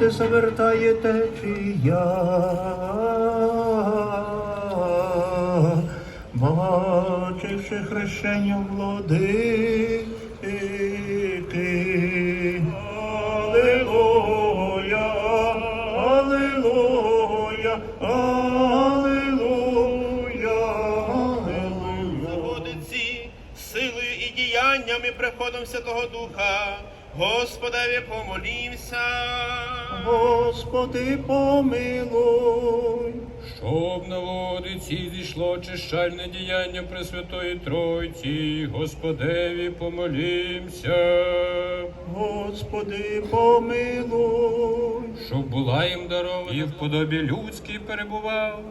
Боже, завертає течія. Бачивши хрещення владики. Аллилуйя, Аллилуйя, Аллилуйя, Аллилуйя. Водиці, силою і діяннями приходом Святого Духа, Господеві помолімся. Господи, помилуй. Щоб на водиці зійшло очищальне діяння Пресвятої Тройці, Господеві помолімся, Господи, помилуй. щоб була їм дарована і в подобі людській перебував,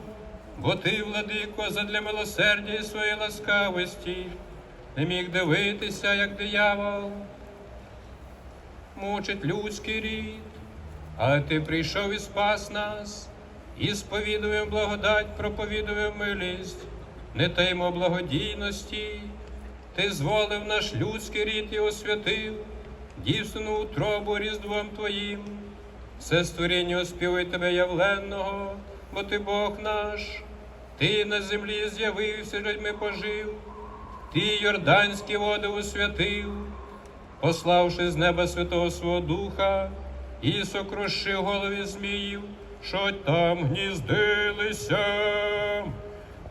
бо ти, владико, задля милосердя і своєї ласкавості, не міг дивитися, як диявол, мучить людський рід, але ти прийшов і спас нас, і сповідуємо благодать, проповідуємо милість, не таймо благодійності, ти зволив наш людський рід і освятив, дівственну утробу різдвом Твоїм. Все створіння оспівує тебе явленного, бо ти Бог наш, ти на землі з'явився, людьми пожив, ти йорданські води освятив, пославши з неба святого свого Духа, і сокрушив голові зміїв, що там гніздилися.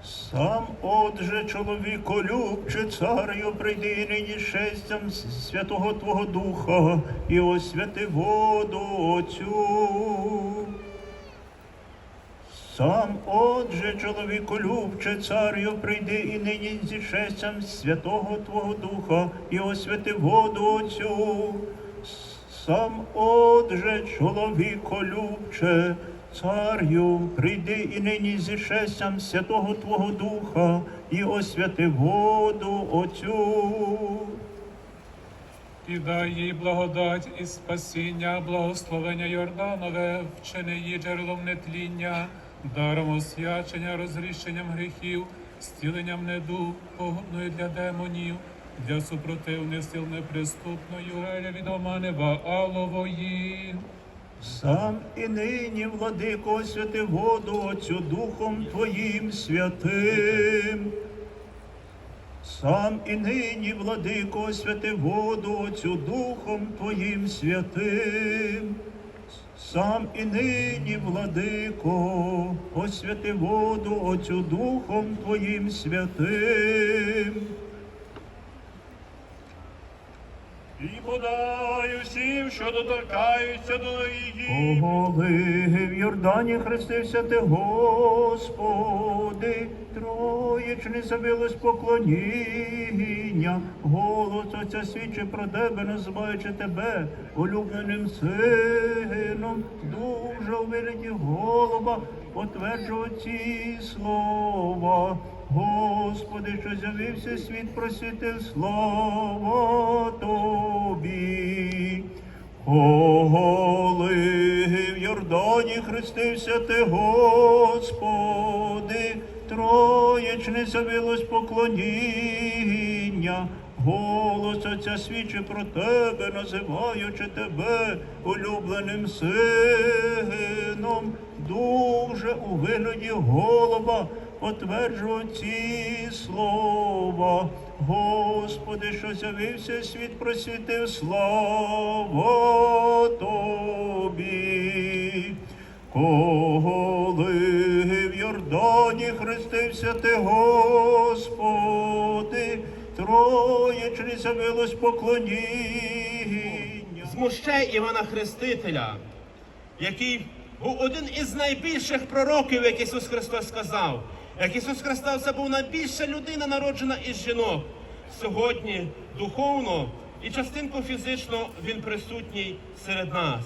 Сам отже, чоловіко, любче, царю, прийди нині шестям святого Твого Духа і освяти воду оцю. Сам отже, чоловіколюбче, царю, прийди і нині зі шестям святого Твого Духа і освяти воду оцю. Сам отже, чоловіколюбче, царю, прийди і нині зі шестям святого Твого Духа і освяти воду оцю. І дай їй благодать і спасіння, благословення Йорданове, вчини її джерелом нетління, даром освячення, розрішенням гріхів, стіленням недуг, погодною для демонів, для супротивних сил неприступної, геля від омани Ваалової. Сам і нині, владико, освяти воду оцю Духом Твоїм святим. Сам і нині, владико, освяти воду оцю Духом Твоїм святим. Сам і нині, владико, освяти воду оцю Духом Твоїм святим. І подай усім, що доторкаються до її. Оголи в Йордані хрестився ти, Господи, троєчне забилось поклоніння, голос Отця свідчить про тебе, називаючи тебе улюбленим сином, дуже у вигляді голуба, потверджував ці слова. Господи, що з'явився світ, просвітив слава Тобі. Оголи в Йордані хрестився ти, Господи, троєчне завилось поклоніння, голос Отця свідчить про тебе, називаючи тебе улюбленим сином, дуже у вигляді голуба потверджував ці слова. Господи, що з'явився світ, просвітив слава Тобі. Коли в Йордані хрестився ти, Господи, троєчне з'явилось поклоніння. Змущай Івана Хрестителя, який був один із найбільших пророків, як Ісус Христос сказав. Як Ісус Христос це був найбільша людина, народжена із жінок. Сьогодні духовно і частинку фізично Він присутній серед нас.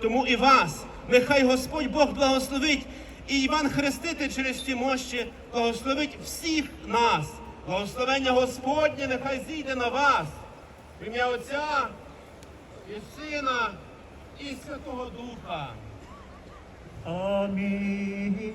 Тому і вас, нехай Господь Бог благословить, і Іван Хреститель через ті мощі благословить всіх нас. Благословення Господнє нехай зійде на вас. В ім'я Отця і Сина, і Святого Духа. Амінь.